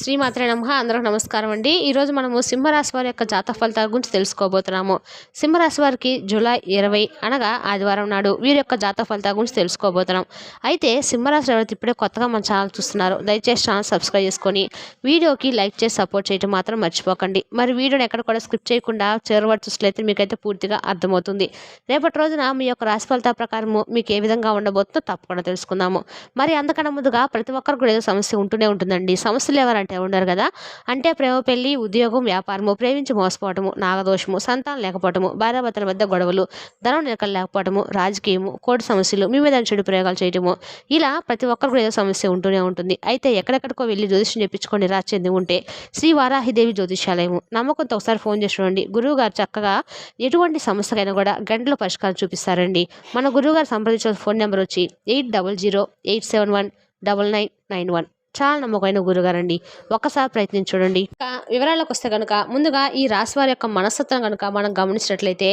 శ్రీమాత్రే నమ. అందరూ నమస్కారం అండి. ఈరోజు మనము సింహరాశి వారి యొక్క జాతక ఫలితాల గురించి తెలుసుకోబోతున్నాము. సింహరాశి వారికి జూలై ఇరవై అనగా ఆదివారం నాడు వీరి యొక్క జాతక ఫలితాల గురించి తెలుసుకోబోతున్నాం. అయితే సింహరాశి ఎవరైతే ఇప్పుడే కొత్తగా మన ఛానల్ చూస్తున్నారు. దయచేసి ఛానల్ సబ్స్క్రైబ్ చేసుకొని వీడియోకి లైక్ చేసి సపోర్ట్ చేయడం మాత్రం మర్చిపోకండి. మరి వీడియోని ఎక్కడ కూడా స్క్రిప్ట్ చేయకుండా చేరువాడు చూసినట్లయితే మీకైతే పూర్తిగా అర్థమవుతుంది. రేపటి రోజున మీ యొక్క రాశి ఫలితాల ప్రకారము మీకు ఏ విధంగా ఉండబోతుందో తప్పకుండా తెలుసుకుందాము. మరి అంతకన్నా ముందుగా ప్రతి ఒక్కరికి కూడా ఏదో సమస్య ఉంటూనే ఉంటుందండి. సమస్యలు ఎవరంటే ఉండరు కదా. అంటే ప్రేమ పెళ్ళి ఉద్యోగం వ్యాపారము ప్రేమించి మోసపోవటము నాగదోషము సంతానం లేకపోవటము భార్యాభర్తల మధ్య గొడవలు ధనం నిలకలు లేకపోవటము రాజకీయము కోర్టు సమస్యలు మీ మీద చెడు ప్రయోగాలు చేయటము ఇలా ప్రతి ఒక్కరికి ఏదో సమస్య ఉంటూనే ఉంటుంది. అయితే ఎక్కడెక్కడికో వెళ్ళి జ్యోతిష్యం చెప్పించుకొని నిరాశ చెంది ఉంటే శ్రీ వారాహిదేవి జ్యోతిష్యాలయము. నమ్మకంతో ఒకసారి ఫోన్ చేసి చూడండి. గురువు గారు చక్కగా ఎటువంటి సమస్యకైనా కూడా గంటలో పరిష్కారం చూపిస్తారండి. మన గురువు గారు సంప్రదించిన ఫోన్ నెంబర్ వచ్చి eight double zero eight seven one double nine nine one. చాలా నమ్మకమైన గురుగారండి ఒక్కసారి ప్రయత్నించి చూడండి. వివరాలకు వస్తే కనుక ముందుగా ఈ రాశి వారి యొక్క మనస్తత్వం కనుక మనం గమనించినట్లయితే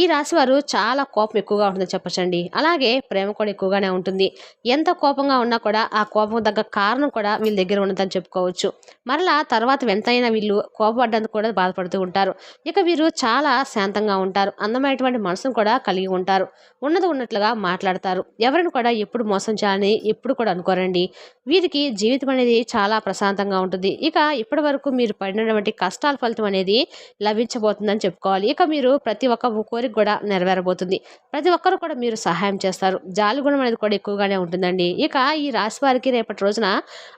ఈ రాశి వారు చాలా కోపం ఎక్కువగా ఉంటుందని చెప్పచ్చండి. అలాగే ప్రేమ కూడా ఎక్కువగానే ఉంటుంది. ఎంత కోపంగా ఉన్నా కూడా ఆ కోపం తగ్గ కారణం కూడా వీళ్ళ దగ్గర ఉన్నదని చెప్పుకోవచ్చు. మరలా తర్వాత వెంతైనా వీళ్ళు కోపపడ్డానికి కూడా బాధపడుతూ ఉంటారు. ఇక వీరు చాలా శాంతంగా ఉంటారు. అందమైనటువంటి మనసును కూడా కలిగి ఉంటారు. ఉన్నది ఉన్నట్లుగా మాట్లాడతారు. ఎవరిని కూడా ఎప్పుడు మోసం చేయాలని ఎప్పుడు కూడా అనుకోరండి. వీరికి జీవితం అనేది చాలా ప్రశాంతంగా ఉంటుంది. ఇక ఇప్పటి వరకు మీరు పడినటువంటి కష్టాల ఫలితం అనేది లభించబోతుందని చెప్పుకోవాలి. ఇక మీరు ప్రతి ఒక్క కోరిక కూడా నెరవేరబోతుంది. ప్రతి ఒక్కరు కూడా మీరు సహాయం చేస్తారు. జాలి గుణం అనేది కూడా ఎక్కువగానే ఉంటుందండి. ఇక ఈ రాశి వారికి రేపటి రోజున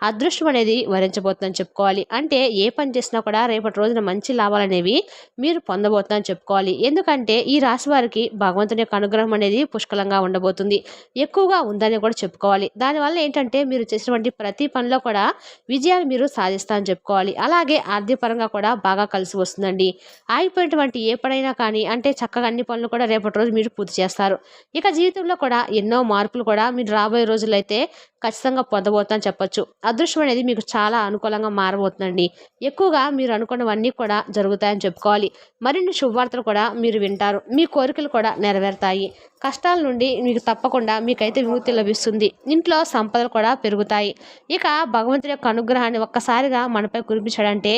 అదృష్టం అనేది వరించబోతుందని చెప్పుకోవాలి. అంటే ఏ పని చేసినా కూడా రేపటి రోజున మంచి లాభాలు అనేవి మీరు పొందబోతుందని చెప్పుకోవాలి. ఎందుకంటే ఈ రాశి వారికి భగవంతుని యొక్క అనుగ్రహం అనేది పుష్కలంగా ఉండబోతుంది. ఎక్కువగా ఉందని కూడా చెప్పుకోవాలి. దానివల్ల ఏంటంటే మీరు చేసినటువంటి ప్రతి పనిలో కూడా విజయాన్ని మీరు సాధిస్తారని చెప్పుకోవాలి. అలాగే ఆర్థిక పరంగా కూడా బాగా కలిసి వస్తుందండి. ఆగిపోయినటువంటి ఏ పనైనా కానీ అంటే చక్కగా అన్ని పనులు కూడా రేపటి రోజు మీరు పూర్తి చేస్తారు. ఇక జీవితంలో కూడా ఎన్నో మార్పులు కూడా మీరు రాబోయే రోజుల్లో అయితే ఖచ్చితంగా పొందబోతుందని చెప్పొచ్చు. అదృష్టం అనేది మీకు చాలా అనుకూలంగా మారబోతుందండి. ఎక్కువగా మీరు అనుకున్నవన్నీ కూడా జరుగుతాయని చెప్పుకోవాలి. మరిన్ని శుభవార్తలు కూడా మీరు వింటారు. మీ కోరికలు కూడా నెరవేరుతాయి. కష్టాల నుండి మీకు తప్పకుండా మీకైతే విముక్తి లభిస్తుంది. ఇంట్లో సంపదలు కూడా పెరుగుతాయి. ఇక భగవంతుడి యొక్క అనుగ్రహాన్ని ఒక్కసారిగా మనపై కురిపించాడంటే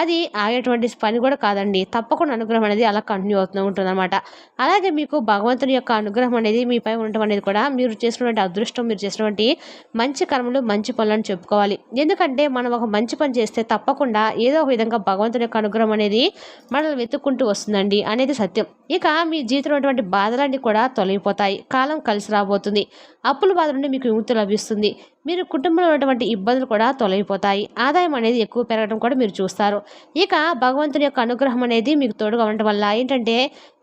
అది ఆగేటువంటి పని కూడా కాదండి. తప్పకుండా అనుగ్రహం అనేది అలా కంటిన్యూ అవుతూ ఉంటుందన్నమాట. అలాగే మీకు భగవంతుని యొక్క అనుగ్రహం అనేది మీపై ఉండటం అనేది కూడా మీరు చేసినటువంటి అదృష్టం మీరు చేసినటువంటి మంచి కర్మలు మంచి పనులను చెప్పుకోవాలి. ఎందుకంటే మనం ఒక మంచి పని చేస్తే తప్పకుండా ఏదో ఒక విధంగా భగవంతుని యొక్క అనుగ్రహం అనేది మనల్ని వెతుక్కుంటూ వస్తుందండి అనేది సత్యం. ఇక మీ జీవితంలో ఉన్నటువంటి బాధలన్నీ కూడా తొలగిపోతాయి. కాలం కలిసి రాబోతుంది. అప్పుల బాధ నుండి మీకు విముక్తి లభిస్తుంది. మీరు కుటుంబంలో ఉన్నటువంటి ఇబ్బందులు కూడా తొలగిపోతాయి. ఆదాయం అనేది ఎక్కువ పెరగడం కూడా మీరు చూస్తారు. ఇక భగవంతుని యొక్క అనుగ్రహం అనేది మీకు తోడుగా ఉండటం వల్ల ఏంటంటే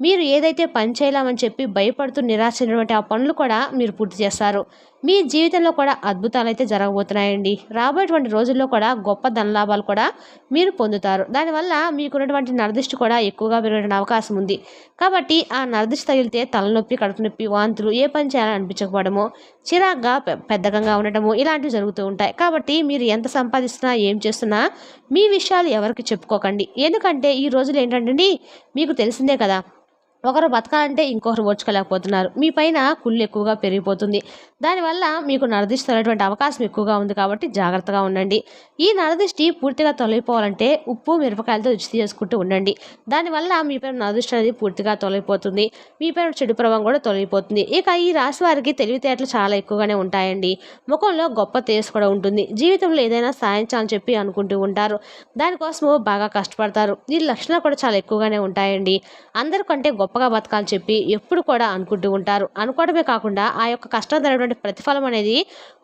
మీరు ఏదైతే పని చేయలేమని చెప్పి భయపడుతూ నిరాశ చెందినటువంటి ఆ పనులు కూడా మీరు పూర్తి చేస్తారు. మీ జీవితంలో కూడా అద్భుతాలు అయితే జరగబోతున్నాయండి. రాబోయేటువంటి రోజుల్లో కూడా గొప్ప ధనలాభాలు కూడా మీరు పొందుతారు. దానివల్ల మీకున్నటువంటి నరదిష్టి కూడా ఎక్కువగా పెరగడానికి అవకాశం ఉంది. కాబట్టి ఆ నరదిష్టి తగిలితే తలనొప్పి కడుపు నొప్పి వాంతులు ఏ పని చేయాలని అనిపించకపోవడము చిరాగ్గా పెద్దకంగా ఉండటము ఇలాంటివి జరుగుతూ ఉంటాయి. కాబట్టి మీరు ఎంత సంపాదిస్తున్నా ఏం చేస్తున్నా మీ విషయాలు ఎవరికి చెప్పుకోకండి. ఎందుకంటే ఈ రోజులు ఏంటంటే మీకు తెలిసిందే కదా ఒకరు బతకాలంటే ఇంకొకరు ఓర్చుకోలేకపోతున్నారు. మీ పైన కుళ్ళు ఎక్కువగా పెరిగిపోతుంది. దానివల్ల మీకు నరదిష్టి తొలగేటువంటి అవకాశం ఎక్కువగా ఉంది కాబట్టి జాగ్రత్తగా ఉండండి. ఈ నరదిష్టి పూర్తిగా తొలగిపోవాలంటే ఉప్పు మిరపకాయలతో రుచి చేసుకుంటూ ఉండండి. దానివల్ల మీ పైన నరదిష్టి అనేది పూర్తిగా తొలగిపోతుంది. మీ పైన చెడు ప్రభావం కూడా తొలగిపోతుంది. ఇక ఈ రాశి వారికి తెలివితేటలు చాలా ఎక్కువగానే ఉంటాయండి. ముఖంలో గొప్ప తేజస్ కూడా ఉంటుంది. జీవితంలో ఏదైనా సాధించాలని చెప్పి అనుకుంటూ ఉంటారు. దానికోసము బాగా కష్టపడతారు. ఈ లక్షణాలు కూడా చాలా ఎక్కువగానే ఉంటాయండి. అందరికంటే గొప్ప గొప్పగా బతకాలని చెప్పి ఎప్పుడు కూడా అనుకుంటూ ఉంటారు. అనుకోవడమే కాకుండా ఆ యొక్క కష్టం తగినటువంటి ప్రతిఫలం అనేది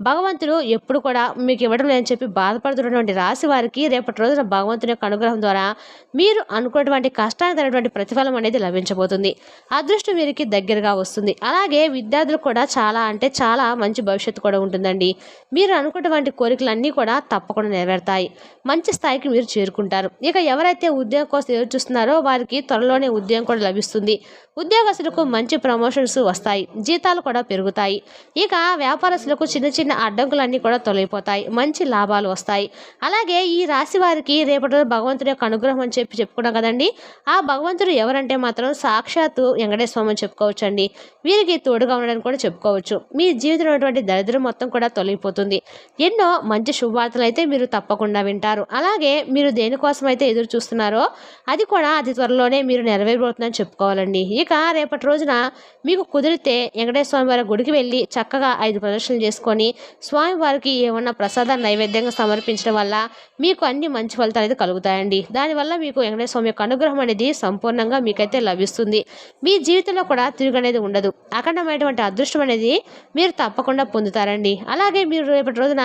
భగవంతుడు ఎప్పుడు కూడా మీకు ఇవ్వడం లేదని చెప్పి బాధపడుతున్నటువంటి రాశి వారికి రేపటి రోజున భగవంతుని యొక్క అనుగ్రహం ద్వారా మీరు అనుకున్నటువంటి కష్టానికి తగినటువంటి ప్రతిఫలం అనేది లభించబోతుంది. అదృష్టం వీరికి దగ్గరగా వస్తుంది. అలాగే విద్యార్థులు కూడా చాలా అంటే చాలా మంచి భవిష్యత్తు కూడా ఉంటుందండి. మీరు అనుకున్నటువంటి కోరికలన్నీ కూడా తప్పకుండా నెరవేరుతాయి. మంచి స్థాయికి మీరు చేరుకుంటారు. ఇక ఎవరైతే ఉద్యోగం కోసం ఎదురు చూస్తున్నారో వారికి త్వరలోనే ఉద్యోగం కూడా లభిస్తుంది. ఉద్యోగస్తులకు మంచి ప్రమోషన్స్ వస్తాయి జీతాలు కూడా పెరుగుతాయి. ఇక వ్యాపారస్తులకు చిన్న చిన్న అడ్డంకులన్నీ కూడా తొలగిపోతాయి మంచి లాభాలు వస్తాయి. అలాగే ఈ రాశి వారికి రేపటి రోజు భగవంతుడి యొక్క అనుగ్రహం అని చెప్పి చెప్పుకున్నాం కదండి. ఆ భగవంతుడు ఎవరంటే మాత్రం సాక్షాత్తు వెంకటేశ్వర స్వామి అని చెప్పుకోవచ్చు అండి వీరికి తోడుగా ఉండడానికి కూడా చెప్పుకోవచ్చు. మీ జీవితంలో ఉన్నటువంటి దరిద్రం మొత్తం కూడా తొలగిపోతుంది. ఎన్నో మంచి శుభవార్తలు అయితే మీరు తప్పకుండా వింటారు. అలాగే మీరు దేనికోసం అయితే ఎదురు చూస్తున్నారో అది కూడా అతి త్వరలోనే మీరు నెరవేరబోతుందని చెప్పుకోవాలండి. ఇక రేపటి రోజున మీకు కుదిరితే వెంకటేశ్వర స్వామి వారి గుడికి వెళ్ళి చక్కగా ఐదు ప్రదర్శనలు చేసుకొని స్వామివారికి ఏమన్నా ప్రసాదాన్ని నైవేద్యంగా సమర్పించడం వల్ల మీకు అన్ని మంచి ఫలితాలు అయితే కలుగుతాయండి. దానివల్ల మీకు వెంకటేశ్వర స్వామి యొక్క అనుగ్రహం అనేది సంపూర్ణంగా మీకైతే లభిస్తుంది. మీ జీవితంలో కూడా తిరుగు అనేది ఉండదు. అఖండమైనటువంటి అదృష్టం అనేది మీరు తప్పకుండా పొందుతారండి. అలాగే మీరు రేపటి రోజున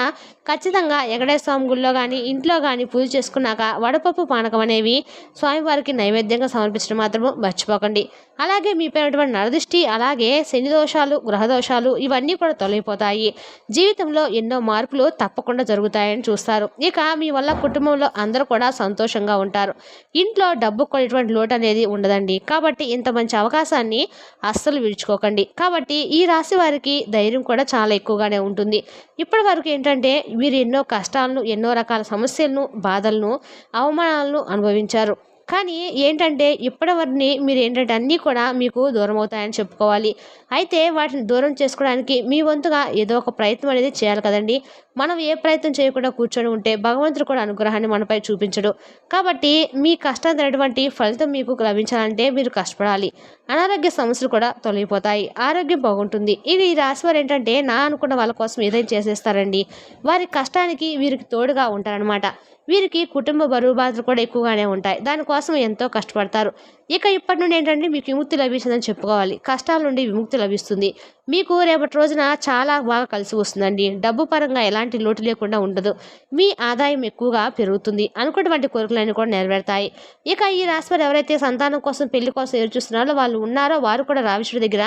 ఖచ్చితంగా వెంకటేశ్వర స్వామి గుళ్ళో కానీ ఇంట్లో కానీ పూజ చేసుకున్నాక వడపప్పు పానకం అనేవి స్వామివారికి నైవేద్యంగా సమర్పించడం మాత్రము మర్చిపోకండి. అలాగే మీపైనటువంటి నరదృష్టి అలాగే శని దోషాలు గ్రహదోషాలు ఇవన్నీ కూడా తొలగిపోతాయి. జీవితంలో ఎన్నో మార్పులు తప్పకుండా జరుగుతాయని చూస్తారు. ఇక మీ వల్ల కుటుంబంలో అందరూ కూడా సంతోషంగా ఉంటారు. ఇంట్లో డబ్బు కొనేటువంటి లోటు అనేది ఉండదండి. కాబట్టి ఇంత మంచి అవకాశాన్ని అస్సలు విడుచుకోకండి కాబట్టి ఈ రాశి వారికి ధైర్యం కూడా చాలా ఎక్కువగానే ఉంటుంది. ఇప్పటి వరకు ఏంటంటే మీరు ఎన్నో కష్టాలను ఎన్నో రకాల సమస్యలను బాధలను అవమానాలను అనుభవించారు. కానీ ఏంటంటే ఇప్పటివరని మీరు ఏంటంటే అన్నీ కూడా మీకు దూరం అవుతాయని చెప్పుకోవాలి. అయితే వాటిని దూరం చేసుకోవడానికి మీ వంతుగా ఏదో ఒక ప్రయత్నం అనేది చేయాలి కదండి. మనం ఏ ప్రయత్నం చేయకుండా కూర్చొని ఉంటే భగవంతుడు కూడా అనుగ్రహాన్ని మనపై చూపించడు. కాబట్టి మీ కష్టం తినటువంటి ఫలితం మీకు లభించాలంటే మీరు కష్టపడాలి. అనారోగ్య సమస్యలు కూడా తొలగిపోతాయి. ఆరోగ్యం బాగుంటుంది. ఇది ఈ రాశి వారు ఏంటంటే నా అనుకున్న వాళ్ళ కోసం ఏదైనా చేసేస్తారండి. వారి కష్టానికి వీరికి తోడుగా ఉంటారనమాట వీరికి కుటుంబ బరువు బాధలు కూడా ఎక్కువగానే ఉంటాయి. దానికోసం ఎంతో కష్టపడతారు. ఇక ఇప్పటి నుండి ఏంటంటే మీకు విముక్తి లభించిందని చెప్పుకోవాలి. కష్టాల నుండి విముక్తి లభిస్తుంది. మీకు రేపటి రోజున చాలా బాగా కలిసి వస్తుందండి. డబ్బు పరంగా ఎలాంటి లోటు లేకుండా ఉండదు. మీ ఆదాయం ఎక్కువగా పెరుగుతుంది. అనుకున్నటువంటి కోరికలన్నీ కూడా నెరవేరుతాయి. ఇక ఈ రాశివారు ఎవరైతే సంతానం కోసం పెళ్ళి కోసం ఎదురు చూస్తున్నారో వాళ్ళు ఉన్నారో వారు కూడా రావిష్యుడి దగ్గర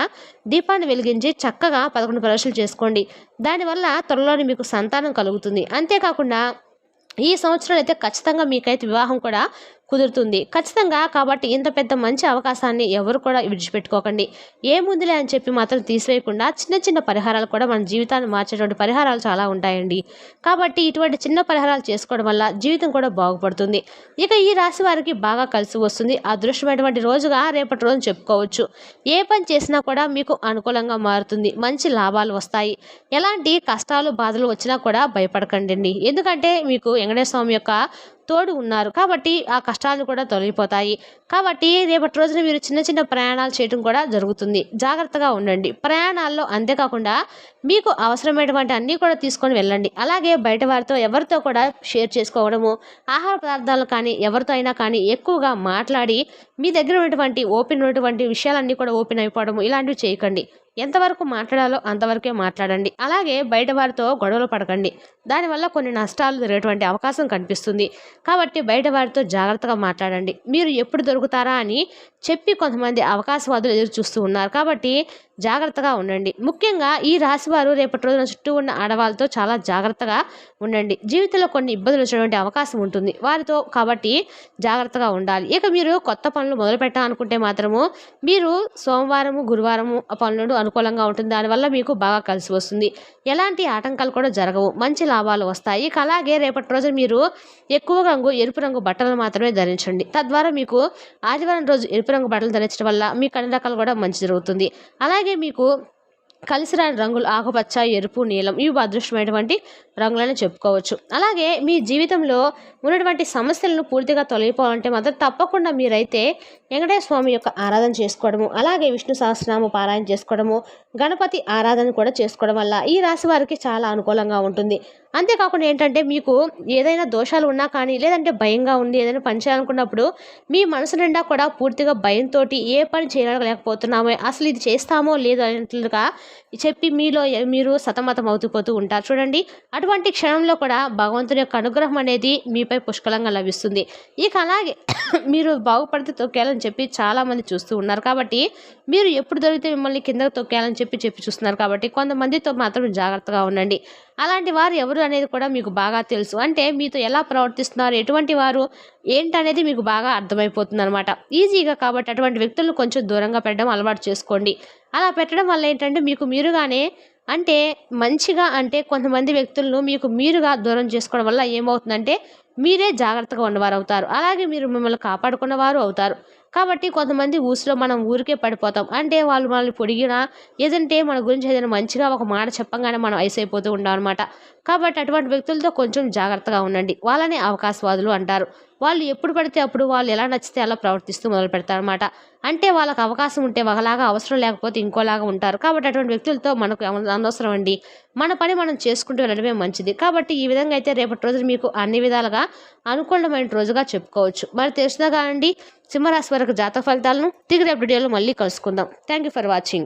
దీపాన్ని వెలిగించి చక్కగా పదకొండు పరీక్షలు చేసుకోండి. దానివల్ల త్వరలోనే మీకు సంతానం కలుగుతుంది. అంతేకాకుండా ఈ సంవత్సరం అయితే ఖచ్చితంగా మీకైతే వివాహం కూడా కుదురుతుంది. ఖచ్చితంగా కాబట్టి ఇంత పెద్ద మంచి అవకాశాన్ని ఎవరు కూడా విడిచిపెట్టుకోకండి. ఏముందిలే అని చెప్పి మాత్రం తీసివేయకుండా చిన్న చిన్న పరిహారాలు కూడా మన జీవితాన్ని మార్చేటువంటి పరిహారాలు చాలా ఉంటాయండి. కాబట్టి ఇటువంటి చిన్న పరిహారాలు చేసుకోవడం వల్ల జీవితం కూడా బాగుపడుతుంది. ఇక ఈ రాశి వారికి బాగా కలిసి వస్తుంది. అదృష్టమైనటువంటి రోజుగా రేపటి రోజు చెప్పుకోవచ్చు. ఏ పని చేసినా కూడా మీకు అనుకూలంగా మారుతుంది. మంచి లాభాలు వస్తాయి. ఎలాంటి కష్టాలు బాధలు వచ్చినా కూడా భయపడకండి ఎందుకంటే మీకు వెంకటేశ్వర స్వామి యొక్క తోడు ఉన్నారు. కాబట్టి ఆ కష్టాలు కూడా తొలగిపోతాయి. కాబట్టి రేపటి రోజున మీరు చిన్న చిన్న ప్రయాణాలు చేయడం కూడా జరుగుతుంది. జాగ్రత్తగా ఉండండి. ప్రయాణాల్లో అంతేకాకుండా మీకు అవసరమైనటువంటి అన్నీ కూడా తీసుకొని వెళ్ళండి. అలాగే బయట వారితో ఎవరితో కూడా షేర్ చేసుకోవడము ఆహార పదార్థాలు కానీ ఎవరితో అయినా కానీ ఎక్కువగా మాట్లాడి మీ దగ్గర ఉన్నటువంటి ఓపెన్ ఉన్నటువంటి విషయాలన్నీ కూడా ఓపెన్ అయిపోవడము ఇలాంటివి చేయకండి. ఎంతవరకు మాట్లాడాలో అంతవరకే మాట్లాడండి. అలాగే బయట వారితో గొడవలు పడకండి. దానివల్ల కొన్ని నష్టాలు జరిగేటువంటి అవకాశం కనిపిస్తుంది. కాబట్టి బయట వారితో జాగ్రత్తగా మాట్లాడండి. మీరు ఎప్పుడు దొరుకుతారా అని చెప్పి కొంతమంది అవకాశవాదులు ఎదురు చూస్తూ ఉన్నారు. కాబట్టి జాగ్రత్తగా ఉండండి. ముఖ్యంగా ఈ రాశి వారు రేపటి రోజున చుట్టూ ఉన్న ఆడవాళ్ళతో చాలా జాగ్రత్తగా ఉండండి. జీవితంలో కొన్ని ఇబ్బందులు వచ్చేటువంటి అవకాశం ఉంటుంది. వారితో కాబట్టి జాగ్రత్తగా ఉండాలి. ఇక మీరు కొత్త పనులు మొదలు పెట్టాలనుకుంటే మాత్రము మీరు సోమవారము గురువారము ఆ పనులు అనుకూలంగా ఉంటుంది. దానివల్ల మీకు బాగా కలిసి వస్తుంది. ఎలాంటి ఆటంకాలు కూడా జరగవు. మంచి లాభాలు వస్తాయి. ఇక అలాగే రేపటి రోజు మీరు ఎక్కువ రంగు ఎరుపు రంగు బట్టలు మాత్రమే ధరించండి. తద్వారా మీకు ఆదివారం రోజు ఎరుపు రంగు బట్టలు ధరించడం వల్ల మీకు అన్ని రకాలు కూడా మంచి జరుగుతుంది. అలాగే మీకు కలిసి రాని రంగులు ఆకుపచ్చ ఎరుపు నీలం ఇవి అదృష్టమైనటువంటి రంగులని చెప్పుకోవచ్చు. అలాగే మీ జీవితంలో ఉన్నటువంటి సమస్యలను పూర్తిగా తొలగిపోవాలంటే మాత్రం తప్పకుండా మీరైతే వెంకటేశ్వర స్వామి యొక్క ఆరాధన చేసుకోవడము అలాగే విష్ణు సహస్రనామ పారాయణ చేసుకోవడము గణపతి ఆరాధన కూడా చేసుకోవడం వల్ల ఈ రాశి వారికి చాలా అనుకూలంగా ఉంటుంది. అంతేకాకుండా ఏంటంటే మీకు ఏదైనా దోషాలు ఉన్నా కానీ లేదంటే భయంగా ఉంది ఏదైనా పని చేయాలనుకున్నప్పుడు మీ మనసు నిండా కూడా పూర్తిగా భయంతో ఏ పని చేయలేకపోతున్నామో అసలు ఇది చేస్తామో లేదో అనేట్లుగా చెప్పి మీలో మీరు సతమతం అవుతూ ఉంటారు. చూడండి అటువంటి క్షణంలో కూడా భగవంతుని యొక్క అనుగ్రహం అనేది మీపై పుష్కలంగా లభిస్తుంది. ఇక అలాగే మీరు బాగుపడితే తొక్కేయాలని చెప్పి చాలామంది చూస్తూ ఉన్నారు. కాబట్టి మీరు ఎప్పుడు దొరికితే మిమ్మల్ని కిందకు తొక్కేయాలని చెప్పి చెప్పి చూస్తున్నారు. కాబట్టి కొంతమందితో మాత్రం జాగ్రత్తగా ఉండండి. అలాంటి వారు ఎవరు అనేది కూడా మీకు బాగా తెలుసు. అంటే మీతో ఎలా ప్రవర్తిస్తున్నారు ఎటువంటి వారు ఏంటనేది మీకు బాగా అర్థమైపోతుంది అనమాట ఈజీగా కాబట్టి అటువంటి వ్యక్తులను కొంచెం దూరంగా పెట్టడం అలవాటు చేసుకోండి. అలా పెట్టడం వల్ల ఏంటంటే మీకు మీరుగానే అంటే మంచిగా అంటే కొంతమంది వ్యక్తులను మీకు మీరుగా దూరం చేసుకోవడం వల్ల ఏమవుతుందంటే మీరే జాగ్రత్తగా ఉన్నవారు అవుతారు అలాగే మీరు మిమ్మల్ని కాపాడుకున్న వారు అవుతారు. కాబట్టి కొంతమంది ఊసులో మనం ఊరికే పడిపోతాం. అంటే వాళ్ళు మనల్ని పొడిగినా ఏదంటే మన గురించి ఏదైనా మంచిగా ఒక మాట చెప్పంగానే మనం ఐసైపోతూ ఉంటాం అనమాట కాబట్టి అటువంటి వ్యక్తులతో కొంచెం జాగ్రత్తగా ఉండండి. వాళ్ళని అవకాశవాదులు అంటారు. వాళ్ళు ఎప్పుడు పడితే అప్పుడు వాళ్ళు ఎలా నచ్చితే అలా ప్రవర్తిస్తూ మొదలు పెడతారు అనమాట అంటే వాళ్ళకి అవకాశం ఉంటే ఒకలాగా అవసరం లేకపోతే ఇంకోలాగా ఉంటారు. కాబట్టి అటువంటి వ్యక్తులతో మనకు అనవసరం అండి. మన పని మనం చేసుకుంటూ వెళ్ళడమే మంచిది. కాబట్టి ఈ విధంగా అయితే రేపటి రోజు మీకు అన్ని విధాలుగా అనుకూలమైన రోజుగా చెప్పుకోవచ్చు. మరి తెలిసినా అండి సింహరాశి వరకు జాతక ఫలితాలను తిరిగి రేపు వీడియోలో మళ్ళీ కలుసుకుందాం. Thank you for watching